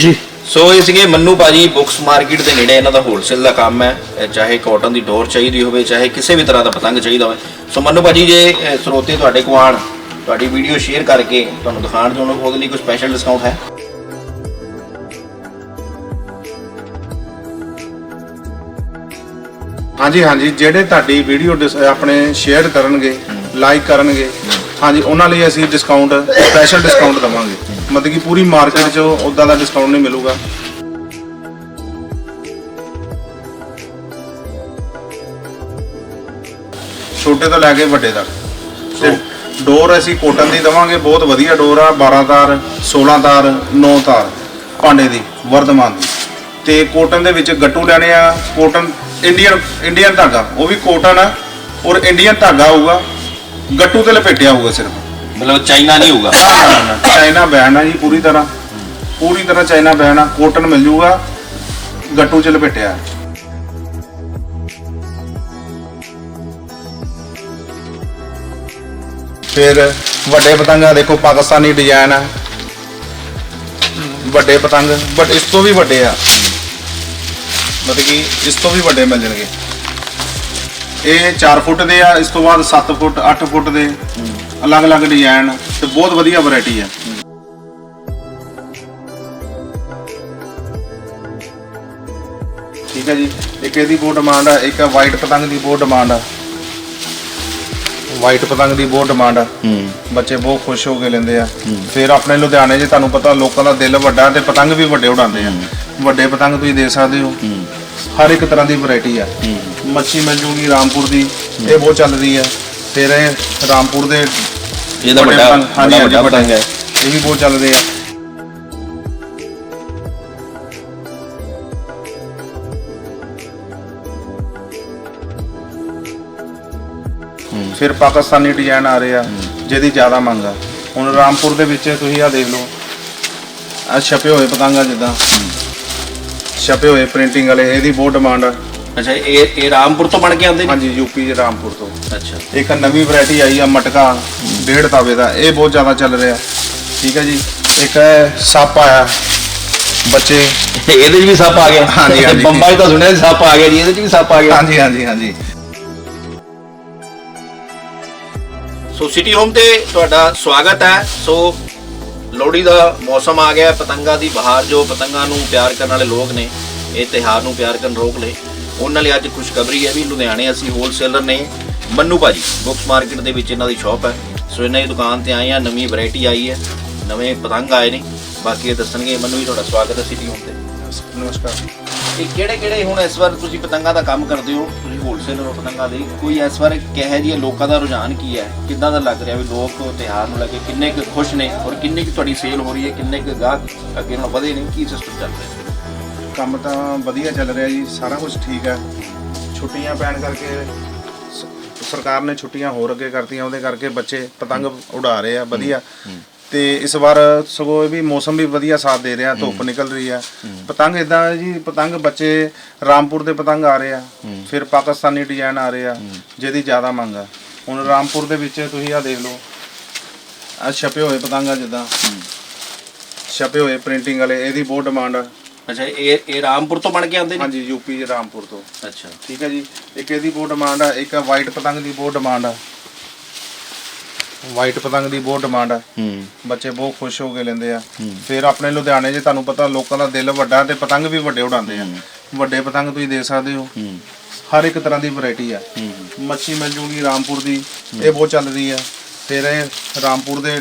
ਜੀ। ਸੋ ਇਹ ਸੀਗੇ ਮੰਨੂ ਭਾਜੀ ਬੁక్స్ ਮਾਰਕੀਟ ਦੇ ਨੇੜੇ ਇਹਨਾਂ ਦਾ ਹੋਲਸੇਲ ਦਾ ਕੰਮ ਹੈ। ਚਾਹੇ ਕਾਟਨ ਦੀ ਡੋਰ ਚਾਹੀਦੀ ਹੋਵੇ ਚਾਹੇ ਕਿਸੇ ਵੀ ਤਰ੍ਹਾਂ ਦਾ ਪਤੰਗ ਚਾਹੀਦਾ ਹੋਵੇ। ਸੋ ਮੰਨੂ ਭਾਜੀ ਜੇ ਸਰੋਤੇ ਤੁਹਾਡੇ ਕੋਲ ਆਉਣ ਤੁਹਾਡੀ ਵੀਡੀਓ ਸ਼ੇਅਰ ਕਰਕੇ ਤੁਹਾਨੂੰ ਦਿਖਾਣ ਹੋ ਉਹਦੇ ਲਈ ਕੋਈ ਸਪੈਸ਼ਲ ਡਿਸਕਾਊਂਟ ਹੈ? ਹਾਂਜੀ ਹਾਂਜੀ। ਜਿਹੜੇ ਤੁਹਾਡੀ ਵੀਡੀਓ ਆਪਣੇ ਸ਼ੇਅਰ ਕਰਨਗੇ ਲਾਈਕ ਕਰਨਗੇ ਹਾਂਜੀ ਉਹਨਾਂ ਲਈ ਅਸੀਂ ਡਿਸਕਾਊਂਟ ਸਪੈਸ਼ਲ ਡਿਸਕਾਊਂਟ ਦਵਾਂਗੇ। ਮਤਲਬ ਕਿ ਪੂਰੀ ਮਾਰਕੀਟ 'ਚ ਉਦਾਂ ਦਾ ਡਿਸਕਾਊਂਟ ਨਹੀਂ ਮਿਲੂਗਾ। ਛੋਟੇ ਤੋਂ ਲੈ ਕੇ ਵੱਡੇ ਤੱਕ। ਤੇ ਡੋਰ ਅਸੀਂ ਕੋਟਨ ਦੀ ਦਵਾਂਗੇ ਬਹੁਤ ਵਧੀਆ ਡੋਰ ਆ 12 ਤਾਰ 16 ਤਾਰ 9 ਤਾਰ ਭਾਂਡੇ ਦੀ ਵਰਧਮਾਨ ਦੀ। ਤੇ ਕੋਟਨ ਦੇ ਵਿੱਚ ਗੱਟੂ ਲੈਣੇ ਆ ਕੋਟਨ ਇੰਡੀਅਨ ਇੰਡੀਅਨ ਧਾਗਾ ਉਹ ਵੀ ਕੋਟਨ ਆ ਔਰ ਇੰਡੀਅਨ ਧਾਗਾ ਆਊਗਾ। ਗੱਟੂ ਤੇ ਲਪੇਟਿਆ ਹੋਊਗਾ ਸਿਰਫ। ਮਤਲਬ ਚਾਈਨਾ ਨਹੀਂ ਹੋਊਗਾ। ਚਾਈਨਾ ਬੈਨ ਆ ਜੀ ਪੂਰੀ ਤਰ੍ਹਾਂ। ਪੂਰੀ ਤਰ੍ਹਾਂ ਚਾਈਨਾ ਬੈਨ ਆ ਕੋਟਨ ਮਿਲ ਜੂਗਾ ਗੱਟੂ ਚ ਲਪੇਟਿਆ। ਫਿਰ ਵੱਡੇ ਪਤੰਗਾ ਦੇਖੋ ਪਾਕਿਸਤਾਨੀ ਡਿਜ਼ਾਈਨ ਆ। ਵੱਡੇ ਪਤੰਗ ਬਟ ਇਸ ਤੋਂ ਵੀ ਵੱਡੇ ਆ। ਮਤਲਬ ਕਿ ਇਸ ਤੋਂ ਵੀ ਵੱਡੇ ਮਿਲ ਜਾਣਗੇ। ਇਹ 4 ਫੁੱਟ ਦੇ ਆ ਇਸ ਤੋਂ ਬਾਅਦ 7 ਫੁੱਟ 8 ਫੁੱਟ ਦੇ ਅਲੱਗ-ਅਲੱਗ ਡਿਜ਼ਾਈਨ ਤੇ ਬਹੁਤ ਵਧੀਆ ਵੈਰਾਈਟੀ ਆ। ਠੀਕ ਹੈ ਜੀ। ਇੱਕ ਇਹਦੀ ਬਹੁਤ ਡਿਮਾਂਡ ਆ ਇੱਕ ਵਾਈਟ ਪਤੰਗ ਦੀ ਬਹੁਤ ਡਿਮਾਂਡ ਆ। ਵਾਈਟ ਪਤੰਗ ਦੀ ਬਹੁਤ ਡਿਮਾਂਡ ਆ। ਹੂੰ। ਬੱਚੇ ਬਹੁਤ ਖੁਸ਼ ਹੋ ਕੇ ਲੈਂਦੇ ਆ। ਫਿਰ ਆਪਣੇ ਲੁਧਿਆਣੇ 'ਚ ਤੁਹਾਨੂੰ ਪਤਾ ਲੋਕਾਂ ਦਾ ਦਿਲ ਵੱਡਾ ਤੇ ਪਤੰਗ ਵੀ ਵੱਡੇ ਉਡਾਉਂਦੇ ਆ। ਵੱਡੇ ਪਤੰਗ ਤੁਸੀਂ ਦੇਖ ਸਕਦੇ ਹੋ। ਹਰ ਇੱਕ ਤਰ੍ਹਾਂ ਦੀ ਵੈਰਾਈਟੀ ਆ। ਮੱਛੀ ਮਿਲ ਜੂਗੀ ਰਾਮਪੁਰ ਦੀ ਇਹ ਬਹੁਤ ਚੱਲ ਰਹੀ ਆ। ਫਿਰ ਇਹ ਰਾਮਪੁਰ ਦੇ ਇਹਦਾ ਵੱਡੇ ਹਾਂਜੀ, ਵੱਡਾ ਪਤੰਗ ਹੈ। ਇਹ ਵੀ ਬਹੁਤ ਚੱਲ ਰਹੇ ਆ। ਫਿਰ ਪਾਕਿਸਤਾਨੀ ਡਿਜ਼ਾਈਨ ਆ ਰਹੇ ਆ ਜਿਹਦੀ ਜ਼ਿਆਦਾ ਮੰਗ ਆ। ਹੁਣ ਰਾਮਪੁਰ ਦੇ ਵਿੱਚ ਤੁਸੀਂ ਆ ਦੇਖ ਲਓ। ਆ ਛਪੇ ਹੋਏ ਪਤੰਗਾ ਜਿੱਦਾਂ। ਛਪੇ ਹੋਏ ਪ੍ਰਿੰਟਿੰਗ ਵਾਲੇ ਇਹਦੀ ਬਹੁਤ ਡਿਮਾਂਡ ਆ। ਅੱਛਾ ਇਹ ਇਹ ਰਾਮਪੁਰ ਤੋਂ ਬਣ ਕੇ ਆਉਂਦੇ ਨੇ? ਹਾਂਜੀ ਯੂਪੀ ਦੇ ਰਾਮਪੁਰ ਤੋਂ। ਅੱਛਾ। ਇੱਕ ਨਵੀਂ ਵੈਰਾਈਟੀ ਆਈ ਆ ਮਟਕਾ ਡੇਢ ਤਾਵੇ ਦਾ। ਇਹ ਬਹੁਤ ਜ਼ਿਆਦਾ ਚੱਲ ਰਿਹਾ। ਠੀਕ ਹੈ ਜੀ? ਇੱਕ ਹੈ ਸੱਪ ਆਇਆ ਬੱਚੇ। ਇਹਦੇ 'ਚ ਵੀ ਸੱਪ ਆ ਗਿਆ। ਹਾਂਜੀ, ਹਾਂਜੀ। ਬੰਬਾਈ ਤਾਂ ਸੁਣਿਆ ਸੀ ਸੱਪ ਆ ਗਿਆ ਜੀ ਇਹਦੇ 'ਚ ਵੀ ਸੱਪ ਆ ਗਿਆ। ਹਾਂਜੀ ਹਾਂਜੀ ਹਾਂਜੀ। ਸੋ ਸਿਟੀ ਹੋਮ ਤੇ ਤੁਹਾਡਾ ਸਵਾਗਤ ਹੈ। ਸੋ ਲੋਹੜੀ ਦਾ ਮੌਸਮ ਆ ਗਿਆ ਹੈ, ਪਤੰਗਾਂ ਦੀ ਬਹਾਰ ਜੋ ਪਤੰਗਾਂ ਨੂੰ ਪਿਆਰ ਕਰਨ ਵਾਲੇ ਲੋਕ ਨੇ ਇਹ ਤਿਉਹਾਰ ਨੂੰ ਪਿਆਰ ਕਰਨ ਰੋਕ ਲਏ। ਉਹਨਾਂ ਲਈ ਅੱਜ ਖੁਸ਼ਖਬਰੀ ਹੈ ਵੀ ਲੁਧਿਆਣੇ ਅਸੀਂ ਹੋਲਸੇਲਰ ਨੇ ਮੰਨੂ ਭਾਜੀ ਬੁక్స్ ਮਾਰਕੀਟ ਦੇ ਵਿੱਚ ਇਹਨਾਂ ਦੀ ਸ਼ਾਪ ਹੈ। ਸੋ ਇਹਨਾਂ ਦੀ ਦੁਕਾਨ ਤੇ ਆਏ ਆ ਨਵੀਂ ਵੈਰਾਈਟੀ ਆਈ ਹੈ ਨਵੇਂ ਪਤੰਗ ਆਏ ਨੇ। ਬਾਕੀ ਇਹ ਦੱਸਣਗੇ ਮੰਨੂ ਜੀ ਤੁਹਾਡਾ ਸਵਾਗਤ ਹੈ ਸਿਟੀ ਹੋਮ ਤੇ। ਨਮਸਕਾਰ। ਇਹ ਕਿਹੜੇ ਕਿਹੜੇ ਹੁਣ ਇਸ ਵਾਰ ਤੁਸੀਂ ਪਤੰਗਾਂ ਦਾ ਕੰਮ ਕਰਦੇ ਹੋ? ਤੁਸੀਂ ਹੋਲਸੇਲਰ ਹੋ ਪਤੰਗਾਂ ਦੇ। ਕੋਈ ਇਸ ਵਾਰ ਕਿਹੋ ਜਿਹੇ ਲੋਕਾਂ ਦਾ ਰੁਝਾਨ ਕੀ ਹੈ? ਕਿੱਦਾਂ ਦਾ ਲੱਗ ਰਿਹਾ ਵੀ ਲੋਕ ਤਿਉਹਾਰ ਨੂੰ ਲੈ ਕੇ ਕਿੰਨੇ ਕੁ ਖੁਸ਼ ਨੇ ਔਰ ਕਿੰਨੀ ਕੁ ਤੁਹਾਡੀ ਸੇਲ ਹੋ ਰਹੀ ਹੈ? ਕਿੰਨੇ ਕੁ ਗਾਹਕ ਅੱਗੇ ਨਾਲੋਂ ਵਧੇ ਨੇ? ਕੀ ਸਿਸਟਮ ਚੱਲ ਰਿਹਾ? ਕੰਮ ਤਾਂ ਵਧੀਆ ਚੱਲ ਰਿਹਾ ਜੀ ਸਾਰਾ ਕੁਝ ਠੀਕ ਹੈ। ਛੁੱਟੀਆਂ ਪੈਣ ਕਰਕੇ ਸ- ਸਰਕਾਰ ਨੇ ਛੁੱਟੀਆਂ ਹੋਰ ਅੱਗੇ ਕਰਤੀਆਂ ਉਹਦੇ ਕਰਕੇ ਬੱਚੇ ਪਤੰਗ ਉਡਾ ਰਹੇ ਆ ਵਧੀਆ। ਤੇ ਇਸ ਵਾਰ ਸਗੋਂ ਇਹ ਵੀ ਮੌਸਮ ਵੀ ਵਧੀਆ ਸਾਥ ਦੇ ਰਿਹਾ ਧੁੱਪ ਨਿਕਲ ਰਹੀ ਆ। ਪਤੰਗ ਇਦਾਂ ਜੀ ਪਤੰਗ ਬੱਚੇ ਰਾਮਪੁਰ ਦੇ ਪਤੰਗ ਆ ਰਹੇ ਆ। ਫਿਰ ਪਾਕਿਸਤਾਨੀ ਡਿਜ਼ਾਈਨ ਆ ਰਹੇ ਆ ਜਿਹਦੀ ਜ਼ਿਆਦਾ ਮੰਗ ਆ। ਹੁਣ ਰਾਮਪੁਰ ਦੇ ਵਿੱਚ ਤੁਸੀਂ ਆ ਦੇਖ ਲਓ। ਆ ਛਪੇ ਹੋਏ ਪਤੰਗ ਆ ਜਿੱਦਾਂ ਛਪੇ ਹੋਏ ਪ੍ਰਿੰਟਿੰਗ ਵਾਲੇ ਇਹਦੀ ਬਹੁਤ ਡਿਮਾਂਡ ਆ। ਅੱਛਾ ਇਹ ਇਹ ਰਾਮਪੁਰ ਤੋਂ ਬਣ ਕੇ ਆਉਂਦੇ ਨੇ? ਹਾਂਜੀ ਯੂਪੀ ਦੇ ਰਾਮਪੁਰ ਤੋਂ। ਅੱਛਾ। ਠੀਕ ਹੈ ਜੀ। ਇੱਕ ਇਹਦੀ ਬਹੁਤ ਡਿਮਾਂਡ ਆ ਇੱਕ ਵਾਈਟ ਪਤੰਗ ਦੀ ਬਹੁਤ ਡਿਮਾਂਡ ਆ। ਵਾਈਟ ਪਤੰਗ ਦੀ ਬਹੁਤ ਡਿਮਾਂਡ ਆ। ਹੂੰ। ਬੱਚੇ ਬਹੁਤ ਖੁਸ਼ ਹੋ ਕੇ ਲੈਂਦੇ ਆ। ਫਿਰ ਆਪਣੇ ਲੁਧਿਆਣੇ 'ਚ ਤੁਹਾਨੂੰ ਪਤਾ ਲੋਕਾਂ ਦਾ ਦਿਲ ਵੱਡਾ ਤੇ ਪਤੰਗ ਵੀ ਵੱਡੇ ਉਡਾਉਂਦੇ ਆ। ਵੱਡੇ ਪਤੰਗ ਤੁਸੀਂ ਦੇਖ ਸਕਦੇ ਹੋ। ਹੂੰ। ਹਰ ਇੱਕ ਤਰ੍ਹਾਂ ਦੀ ਵੈਰਾਈਟੀ ਆ। ਮੱਛੀ ਮਿਲ ਜੂਗੀ ਰਾਮਪੁਰ ਦੀ ਇਹ ਬਹੁਤ ਚੱਲ ਰਹੀ ਆ। ਫਿਰ ਇਹ ਰਾਮਪੁਰ ਦੇ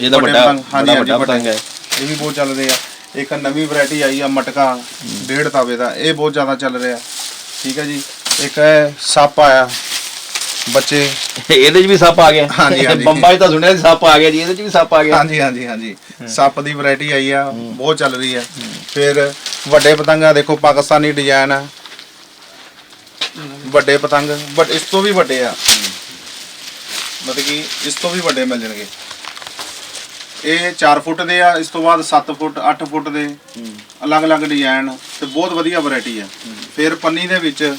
ਇਹਦਾ ਵੱਡੇ ਹਾਂਜੀ, ਵੱਡਾ ਪਤੰਗ ਹੈ। ਇਹ ਵੀ ਬਹੁਤ ਚੱਲ ਰਹੇ ਆ। ਇੱਕ ਨਵੀਂ ਵੈਰਾਈਟੀ ਆਈ ਆ ਮਟਕਾ ਡੇਢ ਤਾਵੇ ਦਾ। ਇਹ ਬਹੁਤ ਜ਼ਿਆਦਾ ਚੱਲ ਰਿਹਾ। ਠੀਕ ਹੈ ਜੀ। ਇੱਕ ਹੈ ਸੱਪ ਆਇਆ। ਬੱਚੇ। ਇਹਦੇ 'ਚ ਵੀ ਸੱਪ ਆ ਗਿਆ। ਹਾਂਜੀ, ਹਾਂਜੀ। ਬੰਬਾਈ ਤਾਂ ਸੁਣਿਆ ਸੀ ਸੱਪ ਆ ਗਿਆ ਜੀ ਇਹਦੇ 'ਚ ਵੀ ਸੱਪ ਆ ਗਿਆ। ਹਾਂਜੀ ਹਾਂਜੀ ਹਾਂਜੀ। ਸੱਪ ਦੀ ਵੈਰਾਈਟੀ ਆਈ ਆ ਬਹੁਤ ਚੱਲ ਰਹੀ ਆ। ਫਿਰ ਵੱਡੇ ਪਤੰਗਾ ਦੇਖੋ ਪਾਕਿਸਤਾਨੀ ਡਿਜ਼ਾਈਨ ਆ। ਵੱਡੇ ਪਤੰਗ ਬਟ ਇਸ ਤੋਂ ਵੀ ਵੱਡੇ ਆ। ਮਤਲਬ ਕਿ ਇਸ ਤੋਂ ਵੀ ਵੱਡੇ ਮਿਲ ਜਾਣਗੇ ਇਹ 4 ਫੁੱਟ ਦੇ ਆ ਇਸ ਤੋਂ ਬਾਅਦ 7 ਫੁੱਟ 8 ਫੁੱਟ ਦੇ। ਅਲੱਗ-ਅਲੱਗ ਡਿਜ਼ਾਈਨ ਤੇ ਬਹੁਤ ਵਧੀਆ ਵੈਰਾਈਟੀ ਆ। ਫਿਰ ਪੰਨੀ ਦੇ ਵਿੱਚ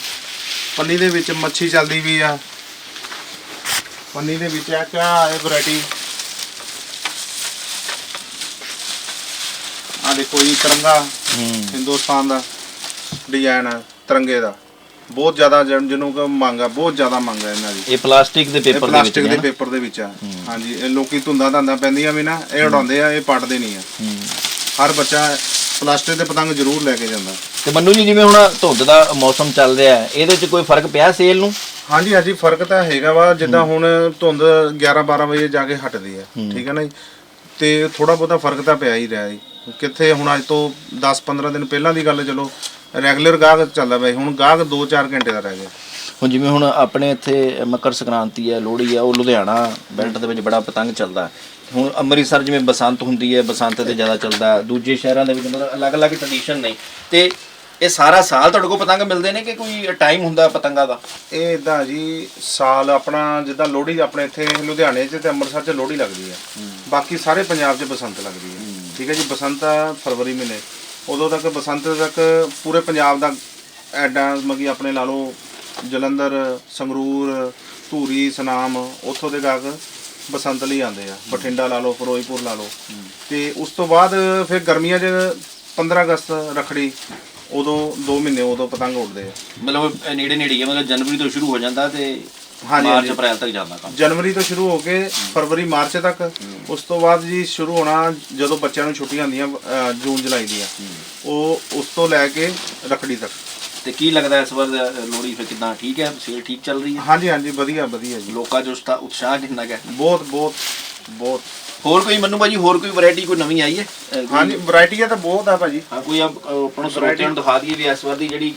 ਪੰਨੀ ਦੇ ਵਿੱਚ ਮੱਛੀ ਚੱਲਦੀ ਵੀ ਆ। ਪੰਨੀ ਦੇ ਵਿੱਚ ਆ ਕਿਆ ਇਹ ਵੈਰਾਈਟੀ ਆ ਦੇਖੋ ਜੀ ਤਿਰੰਗਾ ਹੂੰ। ਹਿੰਦੁਸਤਾਨ ਦਾ ਡਿਜ਼ਾਈਨ ਹੈ ਤਿਰੰਗੇ ਦਾ। ਬਹੁਤ ਜ਼ਿਆਦਾ ਜਿਹਨ- ਕਿ ਮੰਗ ਆ ਬਹੁਤ ਜ਼ਿਆਦਾ ਮੰਗ ਹੈ ਇਹਨਾਂ ਦੀ। ਇਹ ਪਲਾਸਟਿਕ ਦੇ ਇਹ ਪੇਪਰ ਦੇ ਵਿੱਚ ਪਲਾਸਟਿਕ ਦੇ? ਪੇਪਰ ਦੇ ਵਿੱਚ ਆ। ਹਾਂਜੀ ਇਹ ਲੋਕੀ ਧੁੰਦਾਂ ਧੰਦਾਂ ਪੈਂਦੀਆਂ ਵੀ ਨਾ ਇਹ ਉਡਾਉਂਦੇ ਆ ਇਹ ਪੱਟਦੇ ਨਹੀਂ ਆ। ਹੂੰ। ਹਰ ਬੱਚਾ ਪਲਾਸਟਿਕ ਦੇ ਪਤੰਗ ਜ਼ਰੂਰ ਲੈ ਕੇ ਜਾਂਦਾ। ਤੇ ਮੰਨੂ ਜੀ ਜਿਵੇਂ ਹੁਣ ਧੁੰਦ ਦਾ ਮੌਸਮ ਚੱਲ ਰਿਹਾ ਹੈ ਇਹਦੇ ਵਿੱਚ ਕੋਈ ਫ਼ਰਕ ਪਿਆ ਸੇਲ ਨੂੰ? ਹਾਂਜੀ ਹਾਂਜੀ ਫ਼ਰਕ ਤਾਂ ਹੈਗਾ ਵਾ ਜਿੱਦਾਂ ਹੁਣ ਧੁੰਦ 11 12 ਵਜੇ ਜਾ ਕੇ ਹਟਦੀ ਹੈ। ਠੀਕ ਹੈ ਨਾ ਜੀ? ਤੇ ਥੋੜਾ ਬਹੁਤਾ ਫ਼ਰਕ ਤਾਂ ਪਿਆ ਹੀ ਰਿਹਾ ਜੀ। ਕਿੱਥੇ ਹੁਣ ਅੱਜ ਤੋਂ 10 15 ਦਿਨ ਪਹਿਲਾਂ ਦੀ ਗੱਲ ਚਲੋ ਰੈਗੂਲਰ ਗਾਹਕ ਚੱਲਦਾ ਪਿਆ ਹੁਣ ਗਾਹਕ 2-4 ਘੰਟੇ ਦਾ ਰਹਿ ਗਿਆ। ਹੁਣ ਜਿਵੇਂ ਹੁਣ ਆਪਣੇ ਇੱਥੇ ਮਕਰ ਸੰਕ੍ਰਾਂਤੀ ਹੈ ਲੋਹੜੀ ਹੈ ਉਹ ਲੁਧਿਆਣਾ ਬੈਲਟ ਦੇ ਵਿੱਚ ਬੜਾ ਪਤੰਗ ਚੱਲਦਾ। ਹੁਣ ਅੰਮ੍ਰਿਤਸਰ ਜਿਵੇਂ ਬਸੰਤ ਹੁੰਦੀ ਹੈ ਬਸੰਤ ਤੇ ਜ਼ਿਆਦਾ ਚੱਲਦਾ। ਦੂਜੇ ਸ਼ਹਿਰਾਂ ਦੇ ਵਿੱਚ ਮਤਲਬ ਅਲੱਗ-ਅਲੱਗ ਟ੍ਰੈਡੀਸ਼ਨ ਨੇ। ਤੇ ਇਹ ਸਾਰਾ ਸਾਲ ਤੁਹਾਡੇ ਕੋਲ ਪਤੰਗ ਮਿਲਦੇ ਨੇ ਕਿ ਕੋਈ ਟਾਈਮ ਹੁੰਦਾ ਪਤੰਗਾਂ ਦਾ? ਇਹ ਇਦਾਂ ਜੀ ਸਾਲ ਆਪਣਾ ਜਿੱਦਾਂ ਲੋਹੜੀ ਆਪਣੇ ਇੱਥੇ ਲੁਧਿਆਣੇ 'ਚ ਤੇ ਅੰਮ੍ਰਿਤਸਰ 'ਚ ਲੋਹੜੀ ਲੱਗਦੀ ਹੈ। ਬਾਕੀ ਸਾਰੇ ਪੰਜਾਬ 'ਚ ਬਸੰਤ ਲੱਗਦੀ ਹੈ। ਠੀਕ ਹੈ ਜੀ ਬਸੰਤ ਆ ਫਰਵਰੀ ਮਹੀਨੇ। ਉਦੋਂ ਤੱਕ ਬਸੰਤ ਤੱਕ ਪੂਰੇ ਪੰਜਾਬ ਦਾ ਐਡਾ ਮਗੀ ਆਪਣੇ ਲਾ ਲਓ ਜਲੰਧਰ ਸੰਗਰੂਰ ਧੂਰੀ ਸਨਾਮ ਉੱਥੋਂ ਦੇ ਗਾਹਕ ਬਸੰਤ ਲਈ ਆਉਂਦੇ ਆ। ਬਠਿੰਡਾ ਲਾ ਲਓ ਫਿਰੋਜ਼ਪੁਰ ਲਾ ਲਓ। ਤੇ ਉਸ ਤੋਂ ਬਾਅਦ ਫਿਰ ਗਰਮੀਆਂ 'ਚ 15 ਅਗਸਤ ਰਖੜੀ ਉਦੋਂ 2 ਮਹੀਨੇ ਉਦੋਂ ਪਤੰਗ ਉੱਡਦੇ ਆ। ਮਤਲਬ ਨੇੜੇ ਨੇੜੇ ਹੈ ਮਤਲਬ ਜਨਵਰੀ ਤੋਂ ਸ਼ੁਰੂ ਹੋ ਜਾਂਦਾ ਤੇ ਹਾਂਜੀ, ਮਾਰਚ ਹਾਂਜੀ। ਅਪ੍ਰੈਲ ਤੱਕ ਜਾਂਦਾ ਕੰਮ। ਜਨਵਰੀ ਤੋਂ ਸ਼ੁਰੂ ਹੋ ਕੇ ਫਰਵਰੀ ਮਾਰਚ ਤੱਕ। ਉਸ ਤੋਂ ਬਾਅਦ ਜੀ ਸ਼ੁਰੂ ਹੋਣਾ ਜਦੋਂ ਬੱਚਿਆਂ ਨੂੰ ਛੁੱਟੀਆਂ ਹੁੰਦੀਆਂ ਜੂਨ ਜੁਲਾਈ ਦੀਆਂ। ਉਹ ਉਸ ਤੋਂ ਲੈ ਕੇ ਰੱਖੜੀ ਤੱਕ। ਤੇ ਕੀ ਲੱਗਦਾ ਇਸ ਵਾਰ ਦਾ ਲੋਹੜੀ ਫਿਰ ਕਿਦਾਂ ਠੀਕ ਹੈ? ਸੇਲ ਠੀਕ ਚੱਲ ਰਹੀ ਹੈ? ਹਾਂਜੀ ਹਾਂਜੀ ਵਧੀਆ ਵਧੀਆ ਜੀ। ਲੋਕਾਂ 'ਚ ਉਸਤਾ ਉਤਸ਼ਾਹ ਕਿੰਨਾ ਕੁ ਹੈ? ਬਹੁਤ ਬਹੁਤ ਬਹੁਤ। ਹੋਰ ਕੋਈ ਮੰਨੂ ਭਾਜੀ ਹੋਰ ਕੋਈ ਵੈਰਾਈਟੀ ਕੋਈ ਨਵੀਂ ਆਈ ਹੈ? ਅਹ, ਕੋਈ- ਹਾਂਜੀ ਵੈਰਾਈਟੀਆਂ ਤਾਂ ਬਹੁਤ ਆ ਭਾਜੀ। ਹਾਂ ਕੋਈ ਆਪ- ਅਹ, ਸਰੋਤਿਆਂ ਨੂੰ ਦਿਖਾ ਦਈਏ ਵੀ ਇਸ ਵਾਰ ਦੀ ਜਿਹੜੀ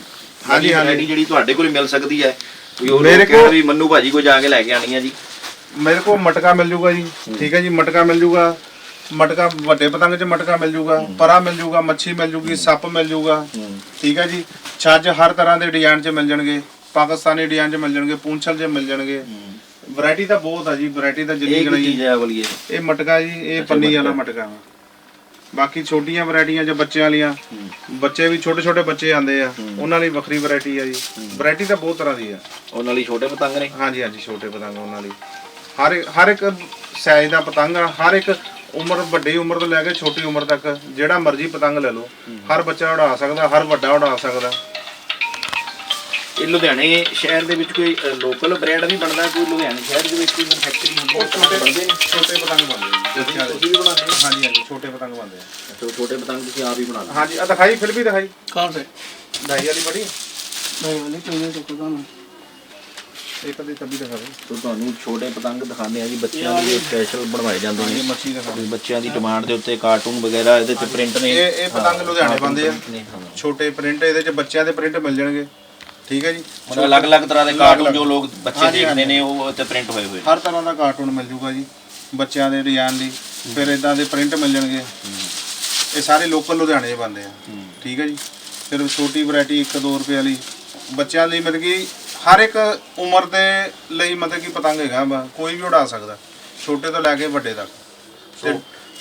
ਹਾਂਜੀ, ਹਾਂਜੀ। variety ਜਿਹੜੀ ਤੁਹਾਡੇ ਕੋਲ ਮਿਲ ਸਕਦੀ ਹੈ। ਕੋਈ ਉਹ ਮੇਰੇ ਕੋਲ- ਵੀ ਮੰਨੂ ਭਾਜੀ ਕੋ ਜਾ ਕੇ ਲੈ ਕੇ ਆਣੀ ਹੈ ਜੀ? ਮੇਰੇ ਕੋਲ ਮਟਕਾ ਮਿਲ ਜੂਗਾ ਜੀ ਠੀਕ ਹੈ ਜੀ ਮਟਕਾ ਮਿਲ ਜੂਗਾ। ਮਟਕਾ ਵੱਡੇ ਪਤੰਗ 'ਚ ਮਟਕਾ ਮਿਲ ਜੂਗਾ ਪਰਾ ਮਿਲ ਜੂਗਾ ਮੱਛੀ ਮਿਲ ਜੂਗੀ ਸੱਪ ਮਿਲ ਜੂਗਾ ਠੀਕ ਹੈ ਜੀ। ਛੱਜ ਹਰ ਤਰ੍ਹਾਂ ਦੇ ਡਿਜ਼ਾਈਨ 'ਚ ਮਿਲ ਜਾਣਗੇ ਪਾਕਿਸਤਾਨੀ ਡਿਜ਼ਾਈਨ 'ਚ ਮਿਲ ਜਾਣਗੇ ਪੂੰਛਲ 'ਚ ਮਿਲ ਜਾਣਗੇ। ਵੈਰਾਈਟੀ ਤਾਂ ਬਹੁਤ ਆ ਜੀ ਵੈਰਾਈਟੀ ਤਾਂ ਜਿੰਨੀ ਇਹ ਕੀ ਗਣਾਈ ਚੀਜ਼ ਹੈ ਬੋਲੀਏ ਇਹ? ਮਟਕਾ ਜੀ ਇਹ ਪੰਨੀ ਵਾਲਾ ਮਟਕਾ ਵਾ। ਬਾਕੀ ਛੋਟੀਆਂ ਵੈਰਾਈਟੀਆਂ ਜੋ ਬੱਚਿਆਂ ਵਾਲੀਆਂ ਬੱਚੇ ਵੀ ਛੋਟੇ ਛੋਟੇ ਬੱਚੇ ਆਂਦੇ ਆ ਉਹਨਾਂ ਲਈ ਵੱਖਰੀ ਵੈਰਾਈਟੀ ਆ ਜੀ। ਵੈਰਾਈਟੀ ਤਾਂ ਬਹੁਤ ਤਰ੍ਹਾਂ ਦੀ ਆ। ਉਹਨਾਂ ਲਈ ਛੋਟੇ ਪਤੰਗ ਨੇ? ਹਾਂਜੀ ਹਾਂਜੀ ਛੋਟੇ ਪਤੰਗ ਉਹਨਾਂ ਲਈ। ਹਰ ਹਰ ਇੱਕ ਸਾਈਜ਼ ਦਾ ਪਤੰਗ ਆ ਹਰ ਇੱਕ ਉਮਰ ਵੱਡੀ ਉਮਰ ਤੋਂ ਲੈ ਕੇ ਛੋਟੀ ਉਮਰ ਤੱਕ ਜਿਹੜਾ ਮਰਜ਼ੀ ਪਤੰਗ ਲੈ ਲਓ। ਹਰ ਬੱਚਾ ਉਡਾ ਸਕਦਾ ਹਰ ਵੱਡਾ ਉਡਾ ਸਕਦਾ। ਇਹ ਲੁਧਿਆਣੇ ਸ਼ਹਿਰ ਦੇ ਵਿੱਚ ਕੋਈ ਲੋਕਲ ਬ੍ਰਾਂਡ ਨਹੀਂ ਬਣਦਾ ਕੋਈ ਲੁਧਿਆਣੇ ਸ਼ਹਿਰ ਦੇ ਵਿੱਚ ਕੋਈ ਫੈਕਟਰੀ ਹੁੰਦੀ ਹੈ ਛੋਟੇ ਬਣਦੇ ਨੇ? ਛੋਟੇ ਪਤੰਗ ਬਣਦੇ ਨੇ। ਤੁਸੀਂ ਵੀ ਬਣਾਉਂਦੇ ਹੋ? ਹਾਂਜੀ ਹਾਂਜੀ ਛੋਟੇ ਪਤੰਗ ਬਣਦੇ ਆ ਛੋਟੇ ਪਤੰਗ ਤੁਸੀਂ ਆਪ ਹੀ ਬਣਾਉਂਦੇ ਹਾਂਜੀ ਆ ਦਿਖਾਈ ਫਿਰ ਵੀ ਦਿਖਾਈ। ਕੌਣ ਸੇ? ਦਾਈ ਵਾਲੀ ਬੜੀ। ਦਾਈ ਵਾਲੀ ਕਿਹਨੇ ਦੇਖੋ ਤੁਹਾਨੂੰ? ਇਹ ਕਦੇ ਤੱਬੀ ਦਿਖਾ ਦੋ ਤੁਹਾਨੂੰ ਛੋਟੇ ਪਤੰਗ ਦਿਖਾਉਂਦੇ ਆ ਜੀ ਬੱਚਿਆਂ ਦੇ ਸਪੈਸ਼ਲ ਬਣਵਾਏ ਜਾਂਦੇ ਨੇ। ਮੱਛੀ ਦਿਖਾਉਂਦੇ ਬੱਚਿਆਂ ਦੀ ਡਿਮਾਂਡ ਦੇ ਉੱਤੇ ਕਾਰਟੂਨ ਵਗੈਰਾ ਇਹਦੇ ਤੇ ਪ੍ਰਿੰਟ ਨੇ। ਇਹ ਇਹ ਪਤੰਗ ਲੁਧਿਆਣੇ ਬੰਦੇ ਆ। ਛੋਟੇ ਪ੍ਰਿੰਟ ਇਹਦੇ ਚ ਬੱਚਿਆਂ ਦੇ ਪ੍ਰਿੰਟ ਮਿਲ ਜਾਣਗੇ। ਠੀਕ ਹੈ ਜੀ। ਮਤਲਬ ਅਲੱਗ-ਅਲੱਗ ਤਰ੍ਹਾਂ ਦੇ ਕਾਰਟੂਨ ਜੋ ਲੋਕ ਬੱਚੇ ਹਾਂਜੀ, ਦੇਖਦੇ। ਨੇ ਉਹ ਤੇ ਪ੍ਰਿੰਟ ਹੋਏ ਹੋਏ ਹਰ ਤਰ੍ਹਾਂ ਦਾ ਕਾਰਟੂਨ ਮਿਲ ਜੂਗਾ ਜੀ ਬੱਚਿਆਂ ਦੇ ਡਿਜ਼ਾਈਨ ਦੀ ਫਿਰ ਇਦਾਂ ਦੇ ਪ੍ਰਿੰਟ ਮਿਲ ਜਾਣਗੇ। ਇਹ ਸਾਰੇ ਲੋਕਲ ਲੁਧਿਆਣੇ ਦੇ ਬੰਦੇ ਆ। ਠੀਕ ਹੈ ਜੀ। ਫਿਰ ਛੋਟੀ ਵੈਰਾਈਟੀ 1-2 ਰੁਪਏ ਵਾਲੀ। ਬੱਚਿਆਂ ਲਈ ਮਤਲਬ ਕਿ ਹਰ ਇੱਕ ਉਮਰ ਦੇ ਲਈ ਮਤਲਬ ਕਿ ਪਤੰਗ ਹੈਗਾ ਵਾ ਕੋਈ ਵੀ ਉਡਾ ਸਕਦਾ। ਛੋਟੇ ਤੋਂ ਲੈ ਕੇ ਵੱਡੇ ਤੱਕ। ਤੇ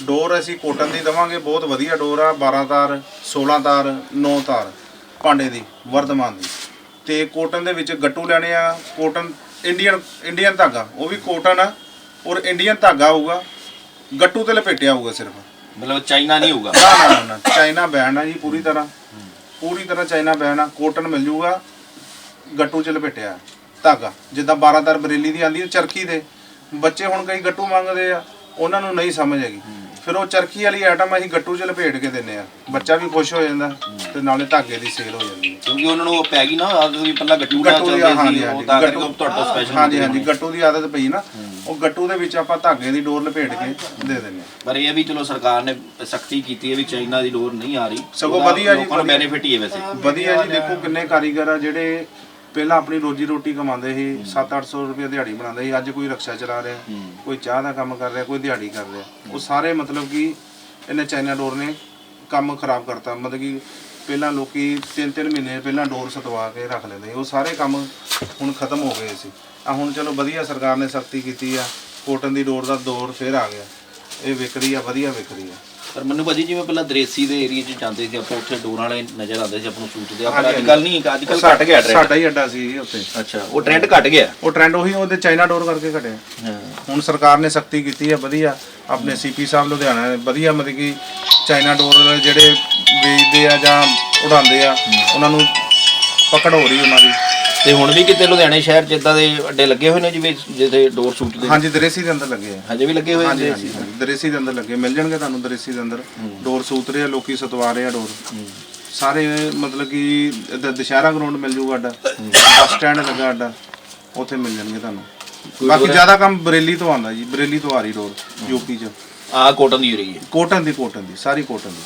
ਡੋਰ ਅਸੀਂ ਕੋਟਨ ਦੀ ਦਵਾਂਗੇ ਬਹੁਤ ਵਧੀਆ ਡੋਰ ਆ 12 ਤਾਰ 16 ਤਾਰ 9 ਤਾਰ ਭਾਂਡੇ ਦੀ ਵਰਧਮਾਨ ਦੀ। ਤੇ ਕੋਟਨ ਦੇ ਵਿੱਚ ਗੱਟੂ ਲੈਣੇ ਆ ਕੋਟਨ ਇੰਡੀਅਨ ਇੰਡੀਅਨ ਧਾਗਾ ਉਹ ਵੀ ਕੋਟਨ ਆ ਔਰ ਇੰਡੀਅਨ ਧਾਗਾ ਹੋਊਗਾ ਗੱਟੂ ਤੇ ਲਪੇਟਿਆ ਹੋਊਗਾ ਸਿਰਫ। ਮਤਲਬ ਚਾਈਨਾ ਨਹੀਂ ਹੋਊਗਾ। ਨਾ ਨਾ ਨਾ, ਨਾ ਚਾਈਨਾ ਬੈਨ ਆ ਜੀ ਪੂਰੀ ਤਰ੍ਹਾਂ। ਪੂਰੀ ਤਰ੍ਹਾਂ ਚਾਈਨਾ ਬੈਨ ਆ ਕੋਟਨ ਮਿਲ ਜੂਗਾ ਗੱਟੂ ਚ ਲਪੇਟਿਆ ਧਾਗਾ। ਜਿੱਦਾਂ 12 ਤਾਰ ਬਰੇਲੀ ਦੀ ਆਂਦੀ ਚਰਖੀ ਦੇ। ਬੱਚੇ ਹੁਣ ਕਈ ਗੱਟੂ ਮੰਗਦੇ ਆ ਉਹਨਾਂ ਨੂੰ ਨਹੀਂ ਸਮਝ ਹੈਗੀ। ਫਿਰ ਉਹ ਚਰਖੀ ਵਾਲੀ ਆਈਟਮ ਅਸੀਂ ਗੱਟੂ ਚ ਲਪੇਟ ਕੇ ਦਿੰਨੇ ਆ। ਬੱਚਾ ਵੀ ਖੁਸ਼ ਹੋ ਜਾਂਦਾ ਤੇ ਨਾਲੇ ਧਾਗੇ ਦੀ ਸੇਲ ਹੋ ਜਾਂਦੀ। ਕਿਉਂਕਿ ਉਹਨਾਂ ਨੂੰ ਉਹ ਪੈ ਗਈ ਨਾ ਆਦਤ ਵੀ ਪਹਿਲਾਂ ਗੱਟੂ ਨਾਲ ਗੱਟੂ ਦੀ ਚੱਲਦੇ ਹਾਂਜੀ ਸੀ ਉਹ ਤਾਂ ਕਰਕੇ ਉਹ ਤੁਹਾਡਾ ਸਪੈਸ਼ਲ ਹਾਂਜੀ ਹਾਂਜੀ ਗੱਟੂ ਦੀ ਆਦਤ ਪਈ ਨਾ ਉਹ ਗੱਟੂ ਦੇ ਵਿੱਚ ਆਪਾਂ ਧਾਗੇ ਦੀ ਡੋਰ ਲਪੇਟ ਕੇ ਦੇ ਦਿੰਨੇ ਆ ਪਰ ਇਹ ਵੀ ਚਲੋ ਸਰਕਾਰ ਨੇ ਸਖਤੀ ਕੀਤੀ ਹੈ ਵੀ ਚਾਈਨਾ ਦੀ ਲੋੜ ਨਹੀਂ ਆ ਰਹੀ। ਸਗੋਂ ਉਹਦਾ ਵਧੀਆ ਜੀ, ਲੋਕਾਂ ਨੂੰ ਵਧੀਆ। ਬੈਨੀਫਿਟ ਹੀ ਹੈ ਵੈਸੇ। ਵਧੀਆ ਜੀ ਦੇਖੋ ਕਿੰਨੇ ਕਾਰੀਗਰ ਆ ਜਿਹੜੇ ਪਹਿਲਾਂ ਆਪਣੀ ਰੋਜੀ ਰੋਟੀ ਕਮਾਉਂਦੇ ਸੀ 7-800 ਰੁਪਏ ਦਿਹਾੜੀ ਬਣਾਉਂਦੇ ਸੀ ਅੱਜ ਕੋਈ ਰਕਸ਼ਾ ਚਲਾ ਰਿਹਾ ਕੋਈ ਚਾਹ ਦਾ ਕੰਮ ਕਰ ਰਿਹਾ ਕੋਈ ਦਿਹਾੜੀ ਕਰ ਰਿਹਾ। ਉਹ ਸਾਰੇ ਮਤਲਬ ਕਿ ਇਹਨੇ ਚਾਈਨਾ ਡੋਰ ਨੇ ਕੰਮ ਖਰਾਬ ਕਰਤਾ ਮਤਲਬ ਕਿ ਪਹਿਲਾਂ ਲੋਕੀ 3-3 ਮਹੀਨੇ ਪਹਿਲਾਂ ਡੋਰ ਸਤਵਾ ਕੇ ਰੱਖ ਲੈਂਦੇ ਸੀ। ਉਹ ਸਾਰੇ ਕੰਮ ਹੁਣ ਖਤਮ ਹੋ ਗਏ ਸੀ। ਆ ਹੁਣ ਚਲੋ ਵਧੀਆ ਸਰਕਾਰ ਨੇ ਸਖਤੀ ਕੀਤੀ ਆ। ਕੋਟਨ ਦੀ ਡੋਰ ਦਾ ਦੌਰ ਫੇਰ ਆ ਗਿਆ। ਇਹ ਵਿਕ ਰਹੀ ਆ, ਵਧੀਆ ਵਿਕ ਰਹੀ ਆ। ਪਰ ਮੈਨੂੰ ਭਾਜੀ ਜਿਵੇਂ ਪਹਿਲਾਂ ਦਰੇਸੀ ਦੇ ਏਰੀਆ 'ਚ ਜਾਂਦੇ ਸੀ ਆਪਾਂ ਉੱਥੇ ਡੋਰਾਂ ਵਾਲੇ ਨਜ਼ਰ ਆਉਂਦੇ ਸੀ ਆਪਾਂ ਨੂੰ ਸੂਟ ਦੇ। ਪਰ ਹਾਂਜੀ, ਅੱਜ ਕੱਲ ਨਹੀਂ ਅੱਜ ਕੱਲ ਘਟ ਗਿਆ ਟ੍ਰੈਂਡ ਸਾਡਾ ਹੀ ਅੱਡਾ ਸੀ ਜੀ ਉੱਥੇ। ਅੱਛਾ ਉਹ ਟ੍ਰੈਂਡ ਘਟ ਗਿਆ। ਉਹ ਟ੍ਰੈਂਡ ਉਹੀ ਉਹਦੇ ਚਾਈਨਾ ਡੋਰ ਕਰਕੇ ਘਟਿਆ। ਹਾਂ। ਹੁਣ ਸਰਕਾਰ ਨੇ ਸਖਤੀ ਕੀਤੀ ਹੈ ਵਧੀਆ। ਆਪਣੇ ਸੀਪੀ ਸਾਹਿਬ ਲੁਧਿਆਣਾ ਨੇ ਵਧੀਆ ਮਤਲਬ ਕਿ ਚਾਈਨਾ ਡੋਰ ਵਾਲੇ ਜਿਹੜੇ ਵੇਚਦੇ ਆ ਜਾਂ ਉਡਾਉਂਦੇ ਆ ਉਹਨਾਂ ਨੂੰ ਪਕੜ ਹੋ ਰਹੀ ਉਹਨਾਂ ਦੀ। ਤੇ ਹੁਣ ਵੀ ਕਿਤੇ ਲੁਧਿਆਣੇ ਸ਼ਹਿਰ 'ਚ ਇਦਾਂ ਦੇ ਅੱਡੇ ਲੱਗੇ ਹੋਏ ਨੇ ਜਿਵੇਂ ਜਿੱਥੇ ਡੋਰ ਸੂਟ ਦੇ? ਹਾਂਜੀ ਦਰੇਸੀ ਦੇ ਅੰਦਰ ਲੱਗੇ ਆ। ਹਜੇ ਵੀ ਲੱਗੇ ਹੋਏ ਹਾਂਜੀ ਨੇ ਹਾਂਜੀ ਹਾਂਜੀ, ਦਰੇਸੀ ਦੇ ਅੰਦਰ ਲੱਗੇ ਮਿਲ ਜਾਣਗੇ ਤੁਹਾਨੂੰ ਦਰੇਸੀ ਦੇ ਅੰਦਰ। ਡੋਰ ਸੂਤ ਰਹੇ ਆ ਲੋਕੀ ਸਤਵਾ ਰਹੇ ਆ ਡੋਰ ਸਾਰੇ ਮਤਲਬ ਕਿ ਇੱਧਰ ਦੁਸ਼ਹਿਰਾ ਗਰਾਊਂਡ ਮਿਲ ਜੂਗਾ ਅੱਡਾ। ਬੱਸ ਸਟੈਂਡ ਲੱਗਾ ਅੱਡਾ। ਉੱਥੇ ਮਿਲ ਜਾਣਗੇ ਤੁਹਾਨੂੰ। ਬਾਕੀ ਜ਼ਿਆਦਾ ਕੰਮ ਬਰੇਲੀ ਤੋਂ ਆਉਂਦਾ ਜੀ ਬਰੇਲੀ ਤੋਂ ਆ ਰਹੀ ਡੋਰ ਯੂਪੀ ਚ। ਆਹ ਕੋਟਨ ਦੀ ਹੋ ਰਹੀ ਹੈ? ਕੋਟਨ ਦੀ ਕੋਟਨ ਦੀ ਸਾਰੀ ਕੋਟਨ ਦੀ।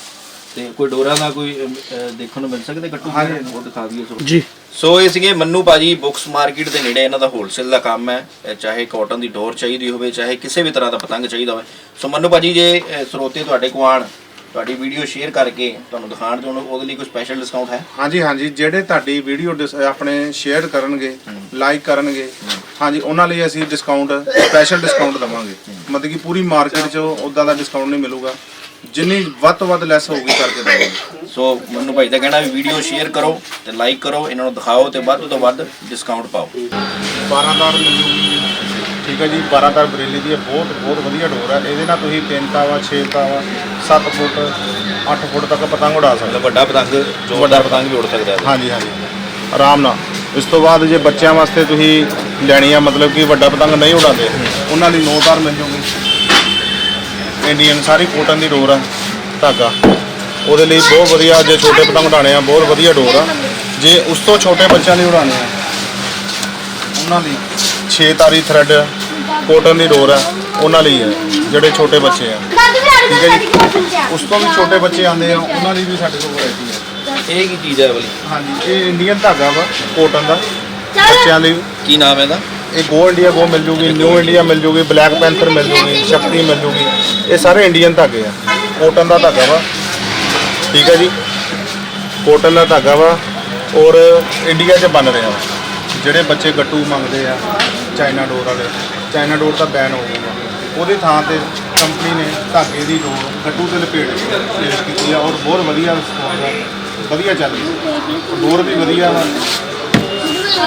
ਤੇ ਕੋਈ ਡੋਰਾਂ ਦਾ ਕੋਈ ਅਮ, ਅਹ, ਦੇਖਣ ਨੂੰ ਮਿਲ ਸਕਦੇ ਗੱਟੂ ਹਾਂਜੀ। ਉਹ ਦਿਖਾ ਦਈਏ ਸੋ ਜੀ। ਸੋ ਇਹ ਸੀਗੇ ਮੰਨੂ ਭਾਜੀ ਬੁక్స్ ਮਾਰਕੀਟ ਦੇ ਨੇੜੇ ਇਹਨਾਂ ਦਾ ਹੋਲਸੇਲ ਦਾ ਕੰਮ ਹੈ। ਚਾਹੇ ਕਾਟਨ ਦੀ ਡੋਰ ਚਾਹੀਦੀ ਹੋਵੇ ਚਾਹੇ ਕਿਸੇ ਵੀ ਤਰ੍ਹਾਂ ਦਾ ਪਤੰਗ ਚਾਹੀਦਾ ਹੋਵੇ। ਸੋ ਮੰਨੂ ਭਾਜੀ ਜੇ ਸਰੋਤੇ ਤੁਹਾਡੇ ਕੋਲ ਆਣ ਤੁਹਾਡੀ ਵੀਡੀਓ ਸ਼ੇਅਰ ਕਰਕੇ ਤੁਹਾਨੂੰ ਦਿਖਾਣ ਦੇਣ ਉਹਦੇ ਲਈ ਕੋਈ ਸਪੈਸ਼ਲ ਡਿਸਕਾਊਂਟ ਹੈ? ਹਾਂਜੀ ਹਾਂਜੀ ਜਿਹੜੇ ਤੁਹਾਡੀ ਵੀਡੀਓ ਆਪਣੇ ਸ਼ੇਅਰ ਕਰਨਗੇ ਲਾਈਕ ਕਰਨਗੇ ਹਾਂਜੀ ਉਹਨਾਂ ਲਈ ਅਸੀਂ ਡਿਸਕਾਊਂਟ ਸਪੈਸ਼ਲ ਡਿਸਕਾਊਂਟ ਦਵਾਂਗੇ। ਮਤਲਬ ਕਿ ਪੂਰੀ ਮਾਰਕੀਟ 'ਚ ਉਦਾਂ ਦਾ ਡਿਸਕਾਊਂਟ ਨਹੀਂ ਮਿਲੂਗਾ। ਜਿੰਨੀ ਵੱਧ ਤੋਂ ਵੱਧ ਲੈਸ ਹੋਊਗੀ ਕਰਕੇ ਦਵਾਂਗੇ ਸੋ ਮੰਨੂ ਭਾਈ ਦਾ ਕਹਿਣਾ ਵੀ ਵੀਡੀਓ ਸ਼ੇਅਰ ਕਰੋ ਤੇ ਲਾਈਕ ਕਰੋ ਇਹਨਾਂ ਨੂੰ ਦਿਖਾਓ ਤੇ ਵੱਧ ਤੋਂ ਵੱਧ ਡਿਸਕਾਊਂਟ ਪਾਓ। 12 ਤਾਰ ਮਿਲੂਗੀ ਠੀਕ ਹੈ ਜੀ 12 ਤਾਰ ਬਰੇਲੀ ਦੀ ਹੈ ਬਹੁਤ ਬਹੁਤ ਵਧੀਆ ਡੋਰ ਹੈ। ਇਹਦੇ ਨਾਲ ਤੁਸੀਂ 3 ਤਾਵਾ 6 ਤਾਵਾ 7 ਫੁੱਟ 8 ਫੁੱਟ ਤੱਕ ਪਤੰਗ ਉਡਾ ਸਕਦੇ ਮਤਲਬ ਵੱਡਾ ਪਤੰਗ ਜੋ ਵੱਡਾ ਪਤੰਗ ਵੀ ਉੜ ਸਕਦਾ ਹੈ। ਹਾਂਜੀ ਹਾਂਜੀ। ਆਰਾਮ ਨਾਲ। ਇਸ ਤੋਂ ਬਾਅਦ ਜੇ ਬੱਚਿਆਂ ਵਾਸਤੇ ਤੁਸੀਂ ਲੈਣੀ ਆ ਮਤਲਬ ਕਿ ਵੱਡਾ ਪਤੰਗ ਨਹੀਂ ਉਡਾਉਂਦੇ ਉਹਨਾਂ ਲਈ 9 ਤਾਰ ਮਿਲ ਜੂਗੀ। ਇੰਡੀਅਨ ਸਾਰੀ ਕੋਟਨ ਦੀ ਡੋਰ ਆ ਧਾਗਾ। ਉਹਦੇ ਲਈ ਬਹੁਤ ਵਧੀਆ ਜੇ ਛੋਟੇ ਪਤੰਗ ਉਡਾਣੇ ਆ ਬਹੁਤ ਵਧੀਆ ਡੋਰ ਆ। ਜੇ ਉਸ ਤੋਂ ਛੋਟੇ ਬੱਚਿਆਂ ਲਈ ਉਡਾਣੇ ਆ ਉਹਨਾਂ ਲਈ 6 ਤਾਰੀ ਥ੍ਰੈਡ ਕੋਟਨ ਦੀ ਡੋਰ ਆ ਉਹਨਾਂ ਲਈ ਹੈ ਜਿਹੜੇ ਛੋਟੇ ਬੱਚੇ ਆ। ਠੀਕ ਹੈ ਜੀ? ਉਸ ਤੋਂ ਵੀ ਛੋਟੇ ਬੱਚੇ ਆਉਂਦੇ ਆ ਉਹਨਾਂ ਲਈ ਵੀ ਸਾਡੇ ਕੋਲ ਵੈਰਾਈਟੀ ਹੈ ਇਹ ਕੀ ਚੀਜ਼ ਹੈ ਵਾਲੀ? ਹਾਂਜੀ ਇਹ ਇੰਡੀਅਨ ਧਾਗਾ ਵਾ ਕੋਟਨ ਦਾ ਬੱਚਿਆਂ ਲਈ। ਕੀ ਨਾਮ ਹੈ ਇਹਦਾ? ਇਹ ਗੋ ਇੰਡੀਆ ਗੋ ਮਿਲ ਜੂਗੀ ਨਿਊ ਇੰਡੀਆ ਮਿਲ ਜੂਗੀ ਬਲੈਕ ਪੈਂਥਰ ਮਿਲ ਜੂਗੀ ਸ਼ਕਤੀ ਮਿਲ ਜੂਗੀ। ਇਹ ਸਾਰੇ ਇੰਡੀਅਨ ਧਾਗੇ ਆ। ਕੋਟਨ ਦਾ ਧਾਗਾ ਵਾ। ਠੀਕ ਹੈ ਜੀ? ਕੋਟਨ ਦਾ ਧਾਗਾ ਵਾ। ਔਰ ਇੰਡੀਆ 'ਚ ਬਣ ਰਿਹਾ ਵਾ। ਜਿਹੜੇ ਬੱਚੇ ਗੱਟੂ ਮੰਗਦੇ ਆ ਚਾਈਨਾ ਡੋਰ ਵਾਲੇ ਚਾਈਨਾ ਡੋਰ ਤਾਂ ਬੈਨ ਹੋ ਗਿਆ ਉਹਦੇ ਥਾਂ ਤੇ ਕੰਪਨੀ ਨੇ ਧਾਗੇ ਦੀ ਡੋਰ ਗੱਟੂ ਤੇ ਲਪੇਟ ਕੇ ਪੇਸ਼ ਕੀਤੀ ਆ ਔਰ ਬਹੁਤ ਵਧੀਆ ਰਿਸਪੌਂਸ ਆ। ਵਧੀਆ ਚੱਲ ਰਹੀ। ਡੋਰ ਵੀ ਵਧੀਆ ਵਾ।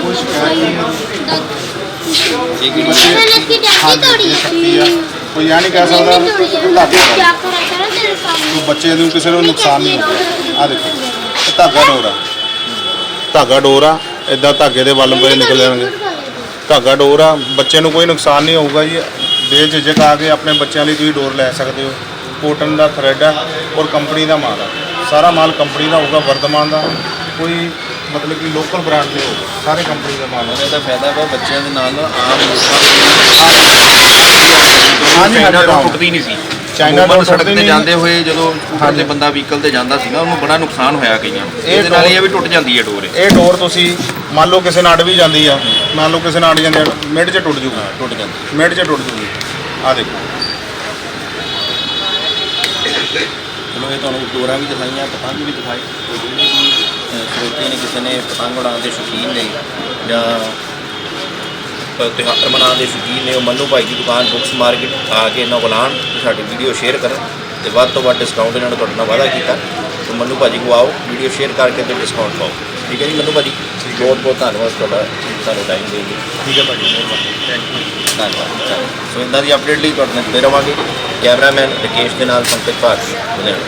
ਕੋਈ ਸ਼ਿਕਾਇਤ ਨਹੀਂ ਸ਼ਕਤੀ ਆ। ਕੋਈ ਇਹ ਨਹੀਂ ਕਹਿ ਸਕਦਾ ਧਾਗਾ। ਕੋਈ ਬੱਚੇ ਨੂੰ ਕਿਸੇ ਨੂੰ ਨੁਕਸਾਨ ਨਹੀਂ ਹੋਊਗਾ ਆ ਦੇਖੋ ਇਹ ਧਾਗਾ ਡੋਰ ਆ। ਧਾਗਾ ਡੋਰ ਇਦਾਂ ਧਾਗੇ ਦੇ ਵੱਲ ਪਏ ਨਿਕਲ ਜਾਣਗੇ। ਧਾਗਾ ਡੋਰ ਆ ਬੱਚੇ ਨੂੰ ਕੋਈ ਨੁਕਸਾਨ ਨਹੀਂ ਹੋਊਗਾ ਜੀ। ਬੇਝਿਜਕ ਆ ਕੇ ਆਪਣੇ ਬੱਚਿਆਂ ਲਈ ਤੁਸੀਂ ਡੋਰ ਲੈ ਸਕਦੇ ਹੋ। ਕੋਟਨ ਦਾ ਥ੍ਰੈਡ ਆ ਔਰ ਕੰਪਨੀ ਦਾ ਮਾਲ ਆ। ਸਾਰਾ ਮਾਲ ਕੰਪਨੀ ਦਾ ਹੋਊਗਾ ਵਰਧਮਾਨ ਦਾ। ਕੋਈ ਮਤਲਬ ਕਿ ਲੋਕਲ ਬ੍ਰਾਂਡ ਨਹੀਂ ਹੋਊਗਾ ਸਾਰੇ ਕੰਪਨੀ ਦਾ ਮਾਲ ਆ ਇਹਦਾ ਫਾਇਦਾ ਵਾ ਬੱਚਿਆਂ ਦੇ ਨਾਲ ਆਮ ਹਾਂਜੀ, ਚਾਈਨਾ ਹਾਂਜੀ, ਡੋਰ ਟੁੱਟਦੀ ਨਹੀਂ ਸੀ। ਚਾਈਨਾ ਡੋਰ ਸੜਕ ਤੇ। ਜਾਂਦੇ ਹੋਏ ਜਦੋਂ ਸਕੂਟਰ ਤੇ ਬੰਦਾ ਵਹੀਕਲ ਤੇ ਜਾਂਦਾ ਸੀ ਨਾ ਉਹਨੂੰ ਬੜਾ ਨੁਕਸਾਨ ਹੋਇਆ ਕਈਆਂ ਨੂੰ। ਇਹਦੇ ਨਾਲ ਇਹ ਵੀ ਟੁੱਟ ਜਾਂਦੀ ਹੈ ਡੋਰ ਇਹ। ਡੋਰ ਤੁਸੀਂ ਮੰਨ ਲਓ ਕਿਸੇ ਨਾਲ ਵੀ ਜਾਂਦੀ ਆ ਮੰਨ ਲਓ ਕਿਸੇ ਨਾਲ ਜਾਂਦੀ ਆ ਮਿੰਟ 'ਚ ਟੁੱਟ ਜੂਗੀ। ਟੁੱਟ ਜਾਂਦੀ ਮਿੰਟ 'ਚ ਟੁੱਟ ਜੂਗੀ। ਆ ਦੇਖੋ। ਚਲੋ ਇਹ ਤੁਹਾਨੂੰ ਡੋਰਾਂ ਵੀ ਦਿਖਾਈਆਂ ਪਤੰਗ ਵੀ ਦਿਖਾਏ। ਸਰੋਤੇ ਨੇ ਕਿਸੇ ਨੇ ਪਤੰਗ ਉਡਾਉਣ ਦੇ ਸ਼ੌਕੀਨ ਨੇ ਜਾਂ ਤਿਉਹਾਰ ਮਨਾਉਣ ਦੇ ਸ਼ੌਕੀਨ ਨੇ ਉਹ ਮੰਨੂ ਭਾਈ ਦੀ ਦੁਕਾਨ ਬੁక్స్ ਮਾਰਕੀਟ ਆ ਕੇ ਇਹਨਾਂ ਕੋਲ ਆਉਣ ਤੇ ਸਾਡੀ ਵੀਡੀਓ ਸ਼ੇਅਰ ਕਰਨ ਤੇ ਵੱਧ ਤੋਂ ਵੱਧ ਡਿਸਕਾਊਂਟ ਇਹਨਾਂ ਨੇ ਤੁਹਾਡੇ ਨਾਲ ਵਾਅਦਾ ਕੀਤਾ। ਤੇ ਮੰਨੂ ਭਾਜੀ ਕੋ ਆਓ ਵੀਡੀਓ ਸ਼ੇਅਰ ਕਰਕੇ ਤੇ ਡਿਸਕਾਊਂਟ ਪਾਓ। ਠੀਕ ਹੈ ਜੀ ਮੰਨੂ ਭਾਜੀ ਬਹੁਤ ਬਹੁਤ ਧੰਨਵਾਦ ਤੁਹਾਡਾ ਸਾਨੂੰ ਟਾਈਮ ਦੇਣ ਲਈ। ਠੀਕ ਹੈ ਭਾਜੀ ਮਿਹਰਬਾਨੀ ਥੈਂਕ ਯੂ ਧੰਨਵਾਦ ਸੋ ਇਦਾਂ ਦੀ ਅਪਡੇਟ ਲਈ ਤੁਹਾਡੇ ਨਾਲ ਜੁੜੇ ਰਵਾਂਗੇ। ਕੈਮਰਾਮੈਨ ਰਕੇਸ਼ ਦੇ ਨਾਲ ਸੰਪਤ ਭਾਰਤੀ ਲੁਧਿਆਣਾ।